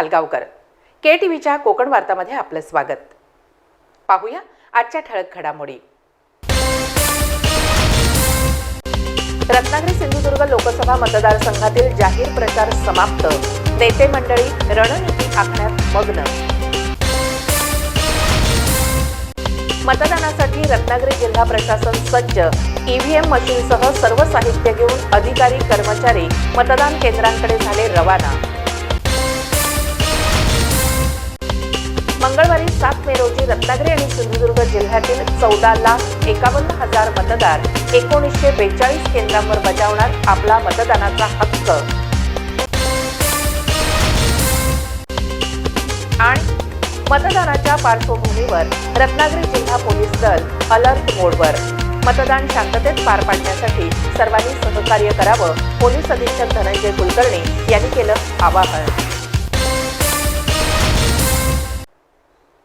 हलगावकर के T व्हीच्या कोकण वार्तामध्ये आपलं स्वागत. पाहूया आजच्या ठळक घडामोडी. रत्नागिरी सिंधुदुर्ग लोकसभा मतदारसंघातील जाहीर प्रचार समाप्त. नेते मंडळी रणनीती आखण्यात मग्न. मतदानासाठी रत्नागिरी जिल्हा प्रशासन सज्ज. ईव्हीएम मशीनसह सर्व साहित्य घेऊन अधिकारी कर्मचारी मतदान केंद्रांकडे झाले रवाना. मंगळवारी सात मे रोजी रत्नागिरी आणि सिंधुदुर्ग जिल्ह्यातील चौदा लाख एकावन्न हजार मतदार एकोणीसशे बेचाळीस केंद्रांवर बजावणार आपला मतदानाचा हक्क. आणि मतदानाच्या पार्श्वभूमीवर रत्नागिरी जिल्हा पोलीस दल अलर्ट मोडवर. मतदान शांततेत पार पाडण्यासाठी सर्वांनी सहकार्य करावं पोलीस अधीक्षक धनंजय कुलकर्णी यांनी केलं आवाहन.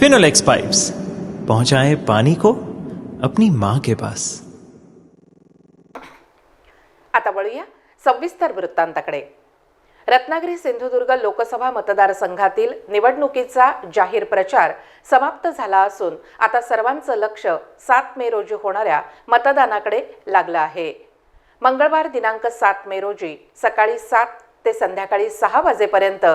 फिनोलेक्स पाइप्स पहुंचाए पानी को अपनी माँ के पास। आता वळूया सविस्तर वृत्तांताकडे. रत्नागिरी सिंधुदुर्ग लोकसभा मतदारसंघातील निवडणुकीचा जाहीर प्रचार समाप्त झाला असून आता सर्वांचं लक्ष सात मे रोजी होणाऱ्या मतदानाकडे लागलं आहे. मंगळवार दिनांक सात मे रोजी सकाळी सात ते संध्याकाळी सहा वाजेपर्यंत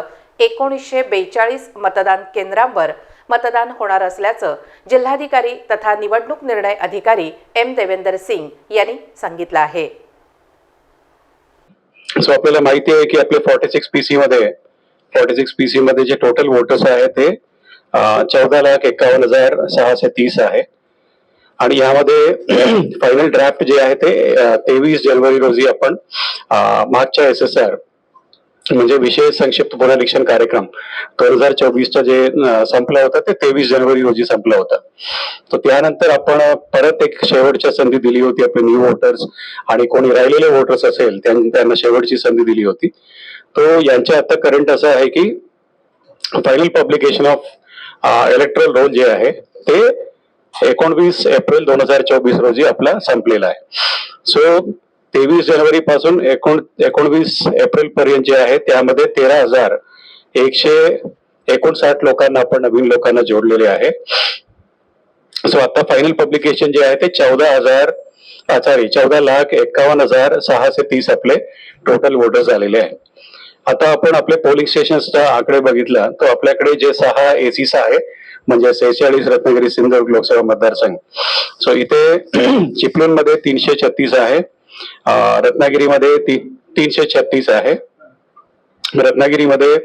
एकोणीसशे बेचाळीस मतदान केंद्रांवर मतदान होणार असल्याचं जिल्हाधिकारी तथा निवडणूक निर्णय अधिकारी एम देवेंदर सिंग यांनी सांगितलं आहे. सो आपल्याला माहिती आहे की आपले फॉर्टी सिक्स पीसी मध्ये फॉर्टी सिक्स पीसी मध्ये जे टोटल वोटर्स आहे ते चौदा लाख एकावन्न हजार सहाशे तीस आहे. आणि यामध्ये फायनल ड्राफ्ट जे आहे ते तेवीस जानेवारी रोजी आपण मागच्या एस एस आर म्हणजे विशेष संक्षिप्त पुनरीक्षण कार्यक्रम. दोन हजार चोवीसचा जे संपला होता ते तेवीस जानेवारी रोजी संपला होता. तर त्यानंतर आपण परत एक शेवटच्या संधी दिली होती आपले न्यू वोटर्स आणि कोणी राहिलेले वोटर्स असेल त्यांना शेवटची संधी दिली होती. तो यांच्या आता करंट असं आहे की final publication of electoral roll जे आहे ते एकोणवीस एप्रिल दोन हजार चोवीस रोजी आपला संपलेला आहे. सो तेवीस जानेवारी पासून एकोण एकोणवीस एप्रिल पर्यंत जे आहे त्यामध्ये तेरा हजार एकशे एकोणसाठ लोकांना आपण नवीन लोकांना जोडलेले आहे. सो आता फायनल पब्लिकेशन जे आहे ते चौदा हजार सॉरी चौदा लाख एक्कावन्न हजार सहाशे तीस आपले टोटल वोटर्स झालेले आहे आता आपण आपले पोलिंग स्टेशनचा आकडे बघितला तर आपल्याकडे जे सहा एसीस आहे म्हणजे सेहेचाळीस रत्नागिरी सिंधुदुर्ग लोकसभा मतदारसंघ. सो इथे चिपळूणमध्ये तीनशे छत्तीस आहे. रत्नागिरीमध्ये ती तीनशे छत्तीस आहे. रत्नागिरीमध्ये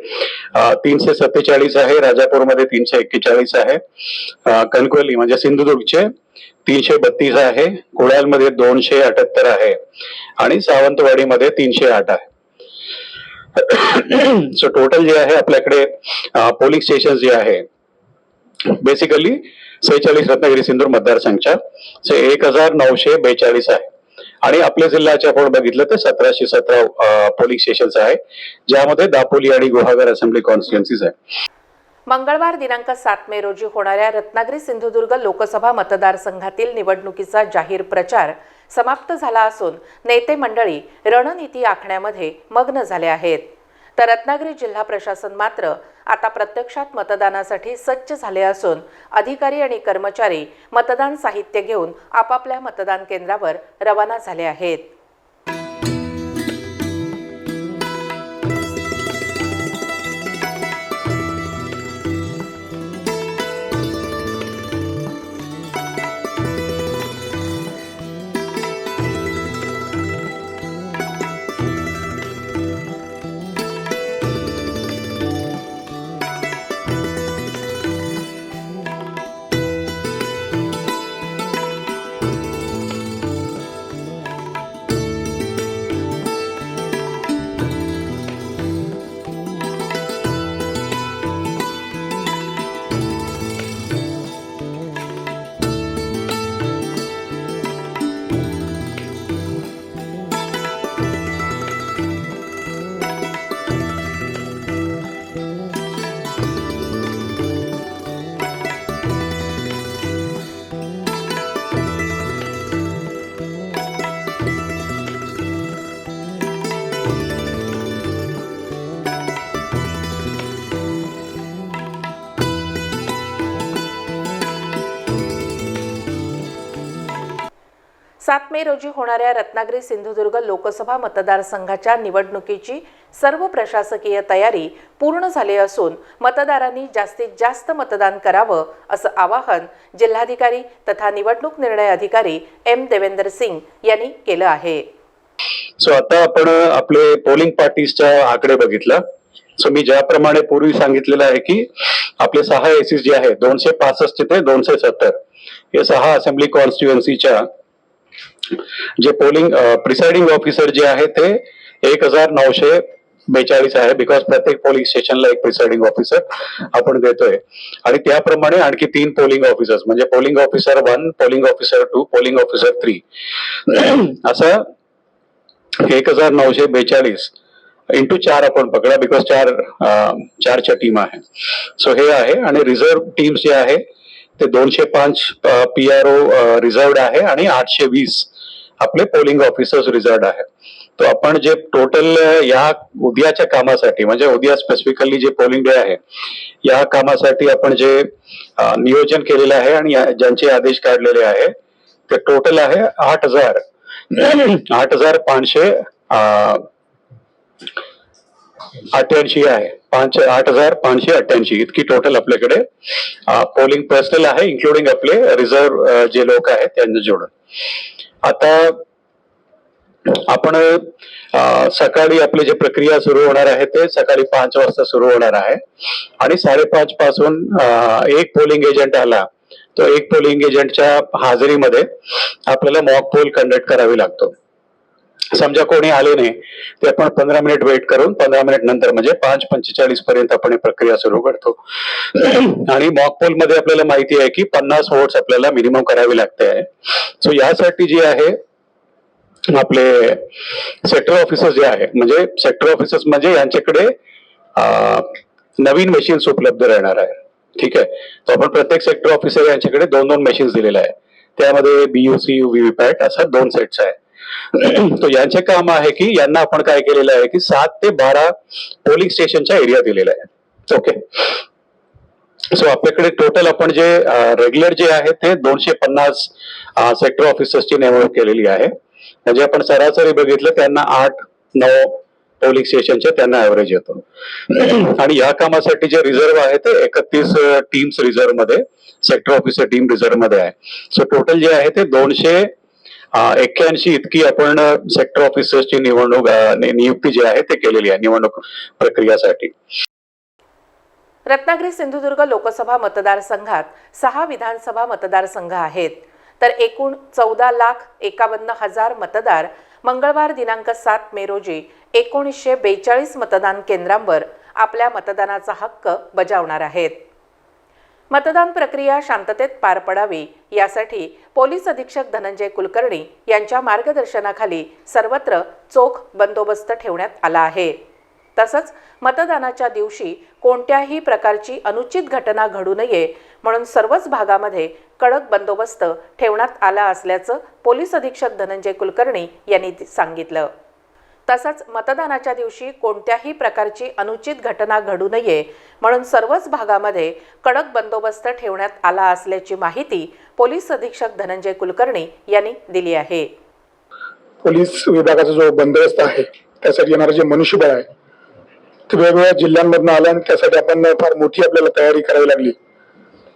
तीनशे सत्तेचाळीस आहे. राजापूरमध्ये तीनशे एक्केचाळीस आहे. कणकवली म्हणजे सिंधुदुर्गचे तीनशे बत्तीस आहे. कुळ्यालमध्ये दोनशे अठ्याहत्तर आहे. आणि सावंतवाडीमध्ये तीनशे आठ आहे. सो टोटल जे आहे आपल्याकडे पोलिंग स्टेशन जे आहे बेसिकली सेहेचाळीस रत्नागिरी सिंधूर मतदारसंघच्या. सो एक हजार नऊशे बेचाळीस आहे. आणि आपल्या जिल्ह्याचे आपण बघितलं तर सतराशे सतरा पोलिंग स्टेशन्स आहे ज्यामध्ये दापोली आणि गुहागर असेंब्ली कॉन्स्टिट्युएन्सीज आहे. मंगळवार दिनांक सात मे रोजी होणाऱ्या रत्नागिरी सिंधुदुर्ग लोकसभा मतदारसंघातील निवडणुकीचा जाहीर प्रचार समाप्त झाला असून नेते मंडळी रणनीती आखण्यामध्ये मग्न झाले आहेत. तर रत्नागिरी जिल्हा प्रशासन मात्र आता प्रत्यक्षात मतदानासाठी सज्ज झाले असून अधिकारी आणि कर्मचारी मतदान साहित्य घेऊन आपापल्या मतदान केंद्रावर रवाना झाले आहेत. सात मे रोजी होणाऱ्या रत्नागिरी सिंधुदुर्ग लोकसभा मतदारसंघाच्या निवडणुकीची सर्व प्रशासकीय तयारी पूर्ण झाली असून मतदारांनी जास्तीत जास्त मतदान करावं असं आवाहन जिल्हाधिकारी तथा निवडणूक निर्णय अधिकारी एम देवेंदर सिंग यांनी केलं आहे. सो आता आपण आपले पोलिंग पार्टीजच्या आकडे बघितला. सो मी ज्याप्रमाणे पूर्वी सांगितलेलं आहे की आपले सहा एसीस जे आहे दोनशे पासष्ट ते दोनशे सत्तर हे सहा असेंब्ली कॉन्स्टिट्युएन्सीच्या जे पोलिंग प्रिसाइडिंग ऑफिसर जे आहे ते एक हजार नऊशे बेचाळीस आहे बिकॉज प्रत्येक पोलिंग स्टेशनला एक प्रिसाइडिंग ऑफिसर आपण देतोय. आणि त्याप्रमाणे आणखी तीन पोलिंग ऑफिसर्स म्हणजे polling officer one polling officer two polling officer three असं एक हजार नऊशे बेचाळीस इंटू चार आपण पकडा बिकॉज चार चारच्या टीम आहे. सो हे आहे आणि रिझर्व्ह टीम्स जे आहे ते दोनशे पाच पी आर ओ रिझर्वड आहे आणि आठशे वीस आपले पोलिंग ऑफिसर्स रिझर्वड आहे तो आपण जे टोटल या उद्याच्या कामासाठी म्हणजे उद्या स्पेसिफिकली जे पोलिंग डे आहे या कामासाठी आपण जे नियोजन केलेलं आहे आणि ज्यांचे आदेश काढलेले आहे ते टोटल आहे आठ हजार. आठ हजार पाचशे अठ्ठ्याऐंशी आहे. पाच आठ हजार पाचशे अठ्ठ्याऐंशी. इतकी टोटल आपल्याकडे पोलिंग पर्सनल आहे इन्क्लुडिंग आपले रिझर्व्ह जे लोक आहेत त्यांना जोडून. आता आपण सकाळी आपली जी प्रक्रिया सुरू होणार आहे ते सकाळी पाच वाजता सुरू होणार आहे. आणि साडेपाच पासून एक पोलिंग एजंट आला तो एक पोलिंग एजंटच्या हाजरीमध्ये आपल्याला मॉक पोल कंडक्ट करावी लागतो. समजा कोणी आले नाही ते आपण पंधरा मिनिट वेट करून पंधरा मिनिट नंतर म्हणजे पाच पंचेचाळीस पर्यंत आपण ही प्रक्रिया सुरू करतो. आणि मॉक पोलमध्ये आपल्याला माहिती आहे की पन्नास वोट्स आपल्याला मिनिमम करावी लागते आहे. सो यासाठी जी आहे आपले सेक्टर ऑफिसर्स जे आहे म्हणजे सेक्टर ऑफिसर्स म्हणजे यांच्याकडे नवीन मशीन्स उपलब्ध राहणार आहे. ठीक आहे? तर आपण प्रत्येक सेक्टर ऑफिसर यांच्याकडे दोन दोन मशीन्स दिलेल्या आहे त्यामध्ये बीयूसी व्हीव्हीपॅट असा दोन सेट्स आहे. तो यांचे काम आहे की यांना आपण काय केलेलं आहे की सात ते बारा पोलिंग स्टेशनच्या एरिया दिलेला आहे ओके सो आपल्याकडे टोटल आपण जे रेग्युलर जे आहे ते दोनशे पन्नास सेक्टर ऑफिसर्सची नेमणूक केलेली आहे. म्हणजे आपण सरासरी बघितलं त्यांना आठ नऊ पोलिंग स्टेशनच्या त्यांना ऍव्हरेज येतो. आणि या कामासाठी जे रिझर्व्ह आहे ते एकतीस टीम्स रिझर्व्हमध्ये सेक्टर ऑफिसर टीम रिझर्व्हमध्ये आहे. सो टोटल जे आहे ते दोनशे एक्क्याऐंशी इतकी आपण सेक्टर ऑफिसर्सची निवडणूक नियुक्ती जी आहे ते केलेली आहे निवडणूक प्रक्रियासाठी. रत्नागिरी सिंधुदुर्ग लोकसभा मतदारसंघात सहा विधानसभा मतदारसंघ आहेत. तर एकूण चौदा लाख एकावन्न हजार मतदार मंगळवार दिनांक सात मे रोजी एकोणीसशे बेचाळीस मतदान केंद्रांवर आपल्या मतदानाचा हक्क बजावणार आहेत. मतदान प्रक्रिया शांततेत पार पडावी. यासाठी पोलीस अधीक्षक धनंजय कुलकर्णी यांच्या मार्गदर्शनाखाली सर्वत्र चोख बंदोबस्त ठेवण्यात आला आहे. तसंच मतदानाच्या दिवशी कोणत्याही प्रकारची अनुचित घटना घडू नये म्हणून सर्वच भागामध्ये कडक बंदोबस्त ठेवण्यात आला असल्याचं पोलीस अधीक्षक धनंजय कुलकर्णी यांनी सांगितलं. तसंच मतदानाच्या दिवशी कोणत्याही प्रकारची अनुचित घटना घडू नये म्हणून सर्वच भागामध्ये कडक बंदोबस्त ठेवण्यात आला असल्याची माहिती पोलीस अधीक्षक धनंजय कुलकर्णी यांनी दिली आहे. पोलीस विभागाचा जो बंदोबस्त आहे त्यासाठी येणारं जे मनुष्यबळ आहे ते वेगवेगळ्या जिल्ह्यांमधून आलं आणि त्यासाठी आपण फार मोठी आपल्याला तयारी करावी लागली.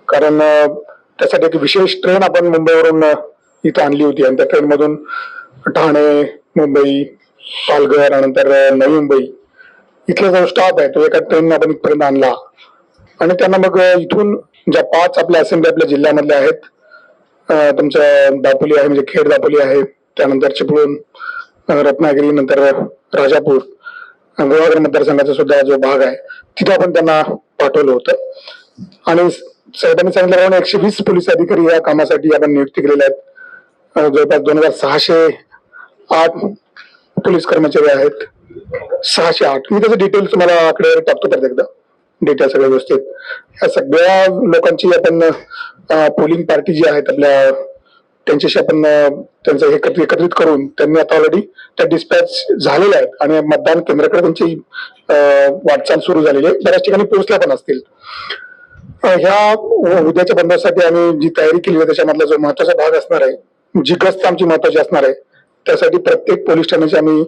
कारण त्यासाठी एक विशेष ट्रेन आपण मुंबईवरून इथं आणली होती आणि त्या ट्रेनमधून ठाणे मुंबई पालघर नंतर नवी मुंबई. इथला जो स्टाफ आहे तो एका ट्रेन आपण इथपर्यंत आणला. आणि त्यांना मग इथून ज्या पाच आपल्या असेंब्ली आपल्या जिल्ह्यामधल्या आहेत तुमचं दापोली आहे म्हणजे खेड दापोली आहे त्यानंतर चिपळूण रत्नागिरी नंतर राजापूर अं, मतदारसंघाचा सुद्धा जो भाग आहे तिथे आपण त्यांना पाठवलं होतं. आणि साहेबांनी सांगितल्याप्रमाणे एकशे वीस पोलीस अधिकारी या कामासाठी आपण नियुक्ती केलेल्या आहेत. जवळपास दोन हजार सहाशे आठ पोलीस कर्मचारी आहेत. सहाशे आठ. मी त्याचे डिटेल तुम्हाला आकडे टाकतो परत एकदा. डेटा सगळ्या व्यवस्थित. या सगळ्या लोकांची आपण पोलिंग पार्टी जी आहेत आपल्या त्यांच्याशी आपण त्यांचं एकत्र एकत्रित एकत्रित करून त्यांनी आता ऑलरेडी त्या डिस्पॅच झालेल्या आहेत. आणि मतदान केंद्राकडे त्यांची वाटचाल सुरू झालेली आहे. बऱ्याच ठिकाणी पोहोचल्या पण असतील. ह्या उद्याच्या बंदासाठी आम्ही जी तयारी केली आहे त्याच्यामधला जो महत्त्वाचा भाग असणार आहे जी गस्त आमची महत्वाची असणार आहे त्यासाठी प्रत्येक पोलीस ठाण्याची आम्ही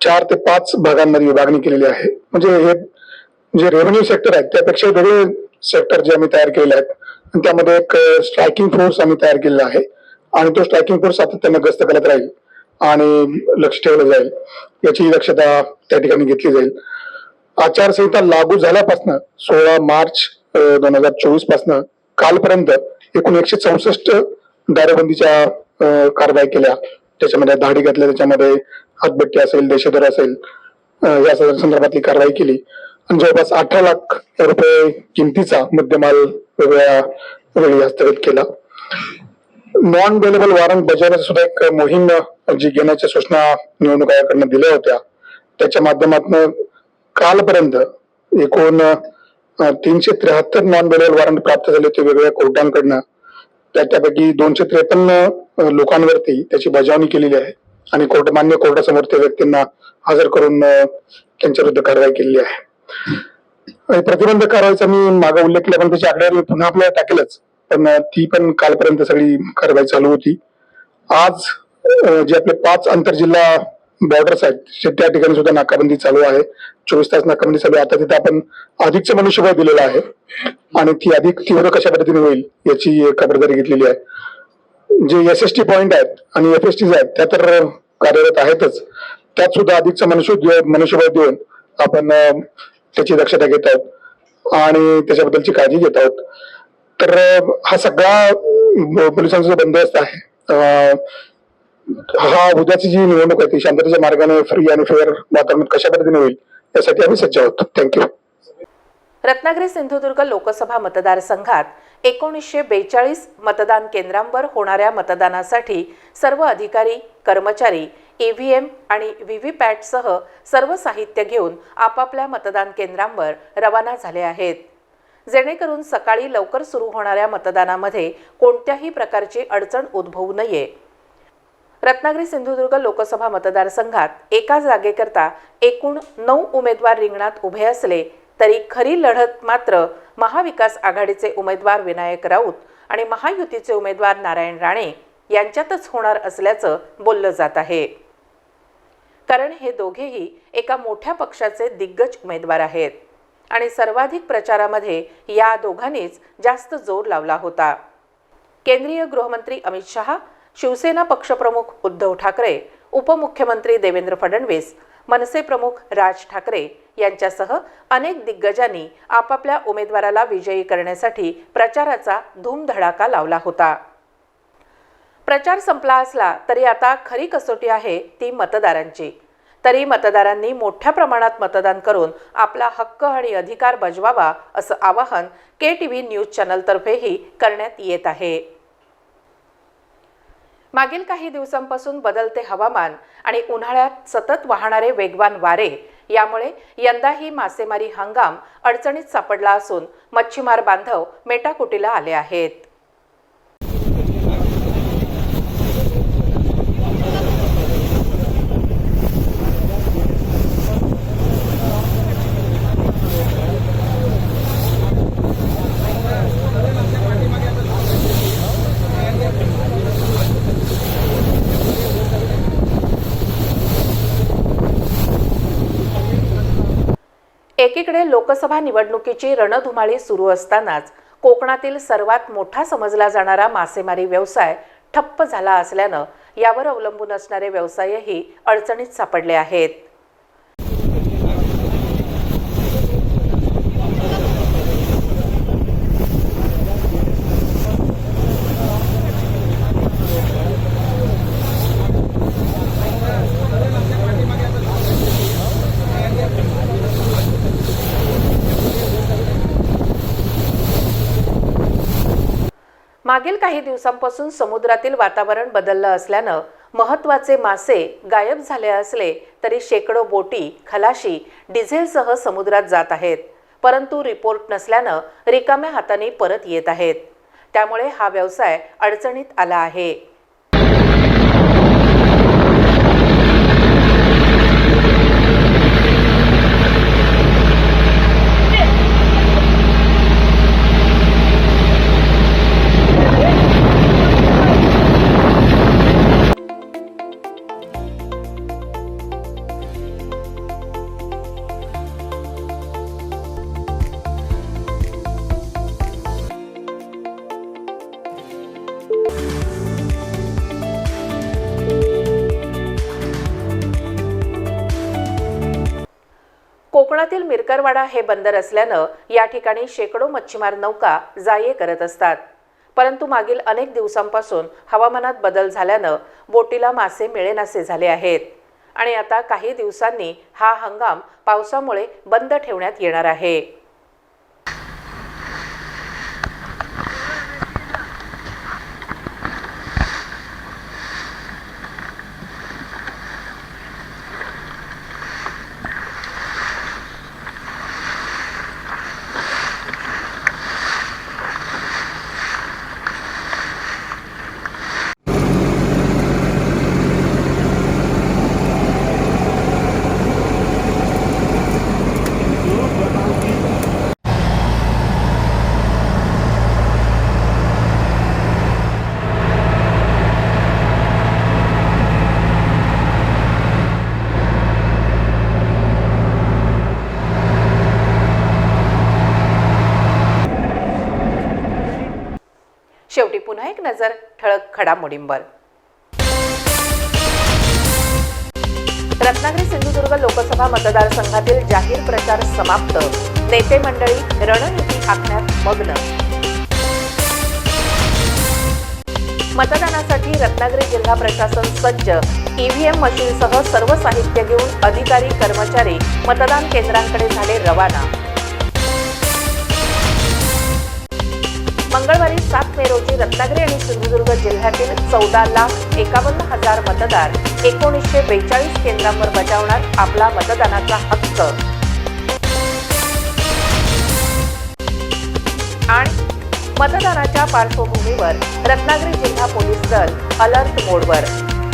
चार ते पाच भागांमध्ये विभागणी केलेली आहे. म्हणजे हे जे रेव्हेन्यू सेक्टर आहेत त्यापेक्षा वेगळे सेक्टर जे आम्ही तयार केलेले आहेत. त्यामध्ये एक स्ट्रायकिंग फोर्स आम्ही तयार केलेला आहे. आणि तो स्ट्रायकिंग फोर्स सातत्याने गस्त करत राहील आणि लक्ष ठेवलं जाईल. याची दक्षता त्या ठिकाणी घेतली जाईल. आचारसंहिता लागू झाल्यापासून सोळा मार्च दोन हजार चोवीस पासनं कालपर्यंत एकूण एकशे चौसष्ट दारूबंदीच्या कारवाई केल्या. त्याच्यामध्ये धाडी घातल्या त्याच्यामध्ये हातबट्टी असेल देशोधर असेल या संदर्भातली कारवाई केली. आणि जवळपास अठरा लाख रुपये किमतीचा मुद्देमाल वेगळ्या वेळी हस्तगत केला. नॉन बेलेबल वॉरंट बजावण्याची सुद्धा एक मोहीम जी घेण्याच्या सूचना निवडणूक आयोगाकडनं दिल्या होत्या. त्याच्या माध्यमातून कालपर्यंत एकूण तीनशे त्र्याहत्तर नॉन बेलेबल वॉरंट प्राप्त झाले होते वेगवेगळ्या कोर्टांकडनं. त्या- त्यापैकी दोनशे त्रेपन्न लोकांवरती त्याची बजावणी केलेली आहे. आणि कोर्ट मान्य कोर्टासमोर त्या व्यक्तींना हजर करून त्यांच्या विरुद्ध कारवाई केलेली आहे. प्रतिबंध प्रतिबंधक कारवाईचा मी मागे उल्लेख केला पण त्याची आकडेवारी पुन्हा आपल्याला टाकेलच. पण ती पण कालपर्यंत सगळी कारवाई चालू होती. आज जे आपले पाच आंतरजिल्हा बॉर्डर्स आहेत त्या ठिकाणी सुद्धा नाकाबंदी चालू आहे. चोवीस तास नाकाबंदी चालू आहे. आता तिथे आपण अधिकचं मनुष्यबळ दिलेलं आहे. आणि ती अधिक तीव्र कशा पद्धतीने होईल याची खबरदारी घेतलेली आहे. जे एस एस टी पॉईंट आहेत आणि एफ एस टी आहेत त्या तर कार्यरत आहेतच. त्यात सुद्धा अधिकचं मनुष्य मनुष्यबळ देऊन आपण त्याची दक्षता घेत आहोत. आणि त्याच्याबद्दलची काळजी घेत आहोत. तर हा सगळा पोलिसांचा बंदोबस्त आहे हा उद्याची जी निवडणूक आहे ती शांततेच्या मार्गाने फ्री आणि फेअर वातावरणात कशा पद्धतीने होईल यासाठी आम्ही सज्ज आहोत. थँक्यू रत्नागिरी सिंधुदुर्ग लोकसभा मतदारसंघात एकोणीसशे बेचाळीस मतदान केंद्रांवर होणाऱ्या मतदानासाठी सर्व अधिकारी कर्मचारी ईव्हीएम आणि व्हीव्हीपॅटसह सर्व साहित्य घेऊन आपापल्या मतदान केंद्रांवर रवाना झाले आहेत. जेणेकरून सकाळी लवकर सुरू होणाऱ्या मतदानामध्ये कोणत्याही प्रकारची अडचण उद्भवू नये. रत्नागिरी सिंधुदुर्ग लोकसभा मतदारसंघात एका जागेकरता एकूण नऊ उमेदवार रिंगणात उभे असले तरी खरी लढत मात्र महाविकास आघाडीचे उमेदवार विनायक राऊत आणि महायुतीचे उमेदवार नारायण राणे यांच्यातच होणार असल्याचं बोललं जात आहे. कारण हे दोघेही एका मोठ्या पक्षाचे दिग्गज उमेदवार आहेत आणि सर्वाधिक प्रचारामध्ये या दोघांनीच जास्त जोर लावला होता. केंद्रीय गृहमंत्री अमित शहा शिवसेना पक्षप्रमुख उद्धव ठाकरे उपमुख्यमंत्री देवेंद्र फडणवीस मनसे प्रमुख राज ठाकरे यांच्यासह अनेक दिग्गजांनी आपापल्या उमेदवाराला विजयी करण्यासाठी प्रचाराचा धूमधडाका लावला होता. प्रचार संपला असला तरी आता खरी कसोटी आहे ती मतदारांची. तरी मतदारांनी मोठ्या प्रमाणात मतदान करून आपला हक्क आणि अधिकार बजवावा असं आवाहन के टी व्ही न्यूज चॅनलतर्फेही करण्यात येत आहे. मागील काही दिवसांपासून बदलते हवामान आणि उन्हाळ्यात सतत वाहणारे वेगवान वारे. यामुळे यंदाही मासेमारी हंगाम अडचणीत सापडला असून मच्छीमार बांधव मेटाकुटीला आले आहेत. एकीकडे लोकसभा निवडणुकीची रणधुमाळी सुरू असतानाच कोकणातील सर्वात मोठा समजला जाणारा मासेमारी व्यवसाय ठप्प झाला असल्यानं यावर अवलंबून असणारे व्यवसायही अडचणीत सापडले आहेत. मागील काही दिवसांपासून समुद्रातील वातावरण बदललं असल्यानं महत्त्वाचे मासे गायब झाले असले तरी शेकडो बोटी खलाशी डिझेलसह समुद्रात जात आहेत. परंतु रिपोर्ट नसल्यानं रिकाम्या हाताने परत येत आहेत. त्यामुळे हा व्यवसाय अडचणीत आला आहे. कोकणातील हे बंदर असल्यानं या ठिकाणी शेकडो मच्छीमार नौका जाये करत असतात. परंतु मागील अनेक दिवसांपासून हवामानात बदल झाल्यानं बोटीला मासे मिळेनासे झाले आहेत. आणि आता काही दिवसांनी हा हंगाम पावसामुळे बंद ठेवण्यात येणार आहे शेवटी पुन्हा एक नजर ठळक घडामोडींवर. रत्नागिरी सिंधुदुर्ग लोकसभा मतदारसंघातील जाहीर प्रचार समाप्त. नेते मंडळी रणनीती आखण्यात मग्न. मतदानासाठी रत्नागिरी जिल्हा प्रशासन सज्ज. ईव्हीएम मशीनसह सर्व साहित्य घेऊन अधिकारी कर्मचारी मतदान केंद्रांकडे झाले रवाना. मंगळवारी सात मे रोजी रत्नागिरी आणि सिंधुदुर्ग जिल्ह्यातील चौदा लाख एकावन्न हजार मतदार एकोणीसशे बेचाळीस केंद्रांवर बजावणार आपला मतदानाचा हक्क. आणि मतदानाच्या पार्श्वभूमीवर रत्नागिरी जिल्हा पोलीस दल अलर्ट मोडवर.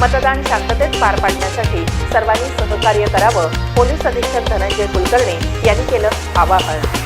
मतदान शांततेत पार पाडण्यासाठी सर्वांनी सहकार्य करावं पोलीस अधीक्षक धनंजय कुलकर्णी यांनी केलं आवाहन.